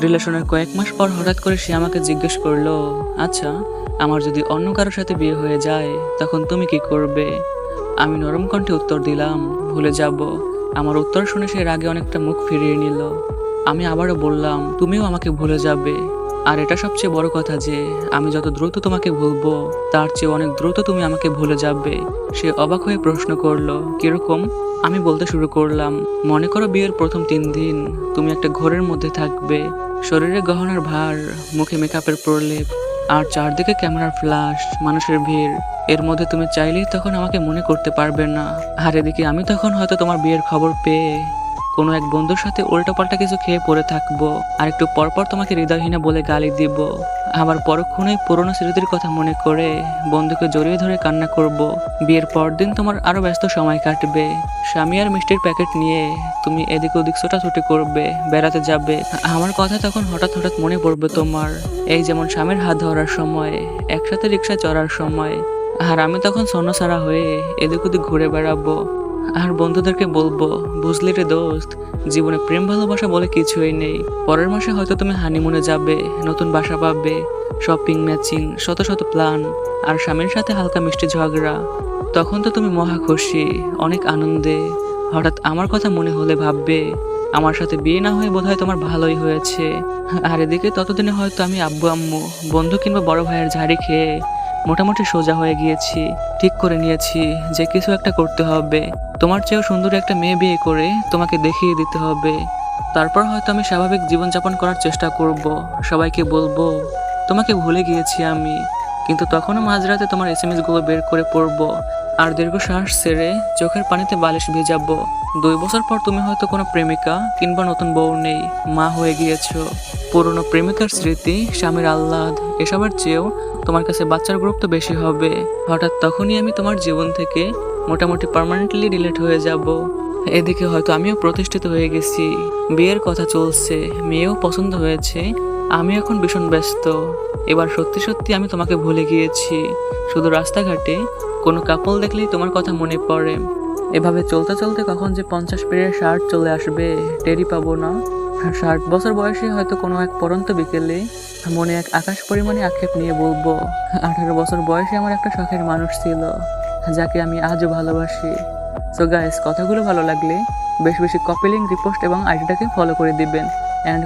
রিলেশনের কয়েক মাস পর হঠাৎ করে সে আমাকে জিজ্ঞেস করল আচ্ছা আমার যদি অন্য কারোর সাথে বিয়ে হয়ে যায়, তখন তুমি কি করবে? আমি নরম কণ্ঠে উত্তর দিলাম, ভুলে যাব। আমার উত্তর শুনে সে রাগে অনেকটা মুখ ফিরিয়ে নিল। আমি আবারও বললাম, তুমিও আমাকে ভুলে যাবে। আর এটা সবচেয়ে বড় কথা যে, আমি যত দ্রুত তোমাকে ভুলবো, তার চেয়ে অনেক দ্রুত তুমি আমাকে ভুলে যাবে। সে অবাক হয়ে প্রশ্ন করল, কীরকম? আমি বলতে শুরু করলাম, মনে করো বিয়ের প্রথম তিন দিন তুমি একটা ঘোরের মধ্যে থাকবে। শরীরে গহনার ভার, মুখে মেকআপের প্রলেপ, আর চারদিকে ক্যামেরার ফ্ল্যাশ, মানুষের ভিড়। এর মধ্যে তুমি চাইলেই তখন আমাকে মনে করতে পারবে না। আর এদিকে আমি তখন হয়তো তোমার বিয়ের খবর পেয়ে কোনো এক বন্ধুর সাথে উল্টোপাল্টা কিছু খেয়ে পড়ে থাকব, আর একটু পরপর তোমাকে হৃদয়হীনা বলে গালি দিব। আবার পরক্ষণেই পুরনো স্মৃতির কথা মনে করে বন্ধুকে জড়িয়ে ধরে কান্না করব। বিয়ের পরদিন তোমার আরও ব্যস্ত সময় কাটবে। স্বামী আর মিষ্টির প্যাকেট নিয়ে তুমি এদিক ওদিক ছোটাছুটি করবে, বেড়াতে যাবে। আমার কথা তখন হঠাৎ হঠাৎ মনে পড়বে তোমার। এই যেমন স্বামীর হাত ধরার সময়, একসাথে রিক্সা চড়ার সময়। আর আমি তখন সন্ন্যাসারা হয়ে এদিক ওদিক ঘুরে বেড়াবো। আর বন্ধুদেরকে বলব, বুঝলি রে দোস্ত, জীবনে প্রেম, ভালোবাসা বলে কিছুই নেই। পরের মাসে হয়তো তুমি হানিমুনে যাবে, নতুন বাসা পাবে শপিং ম্যাচিং শত শত প্ল্যান আর স্বামীর সাথে হালকা মিষ্টি ঝগড়া। তখন তো তুমি মহা খুশি, অনেক আনন্দে। হঠাৎ আমার কথা মনে হলে ভাববে, আমার সাথে বিয়ে না হয়ে বোধহয় তোমার ভালোই হয়েছে। আর এদিকে ততদিনে হয়তো আমি আব্বু, আম্মু, বন্ধু কিংবা বড় ভাইয়ের ঝাড়ি খেয়ে মোটামুটি সোজা হয়ে গিয়েছি, ঠিক করে নিয়েছি যে কিছু একটা করতে হবে। তোমার চেয়েও সুন্দর একটা মেয়ে বিয়ে করে তোমাকে দেখিয়ে দিতে হবে। তারপর হয়তো আমি স্বাভাবিক জীবনযাপন করার চেষ্টা করব, সবাইকে বলব, তোমাকে ভুলে গিয়েছি আমি। কিন্তু তখনও মাঝরাতে তোমার এস এমগুলো বের করে পড়ব আর দীর্ঘ শ্বাস ছেড়ে চোখের পানিতে বালিশ ভেজাবো। দুই বছর পর তুমি হয়তো কোনো প্রেমিকা কিংবা নতুন বউ নেই। মা হয়ে গিয়েছ। পুরনো প্রেমিকার স্মৃতি, স্বামীর আহ্লাদ, এসবের চেয়েও তোমার কাছে বাচ্চার গুরুত্ব বেশি হবে। হঠাৎ তখনই আমি তোমার জীবন থেকে মোটামুটি পার্মানেন্টলি ডিলেট হয়ে যাব। এদিকে হয়তো আমিও প্রতিষ্ঠিত হয়ে গেছি। বিয়ের কথা চলছে, মেয়েও পছন্দ হয়েছে আমি এখন ভীষণ ব্যস্ত। এবার সত্যি সত্যি আমি তোমাকে ভুলে গিয়েছি। শুধু রাস্তাঘাটে কোনো কাপল দেখলেই তোমার কথা মনে পড়ে। এভাবে চলতে চলতে কখন যে পঞ্চাশ পেরিয়ে ষাট চলে আসবে টেরি পাবো না। ষাট বছর বয়সে হয়তো কোনো এক পরন্ত বিকেলে মনে এক আকাশ পরিমাণে আক্ষেপ নিয়ে বলব, আঠারো বছর বয়সে আমার একটা শখের মানুষ ছিল, যাকে আমি আজও ভালোবাসি। সো গাইস কথাগুলো ভালো লাগলে বেশ বেশি কপিলিং রিপোস্ট এবং আইডিটাকে ফলো করে দিবেন। অ্যান্ড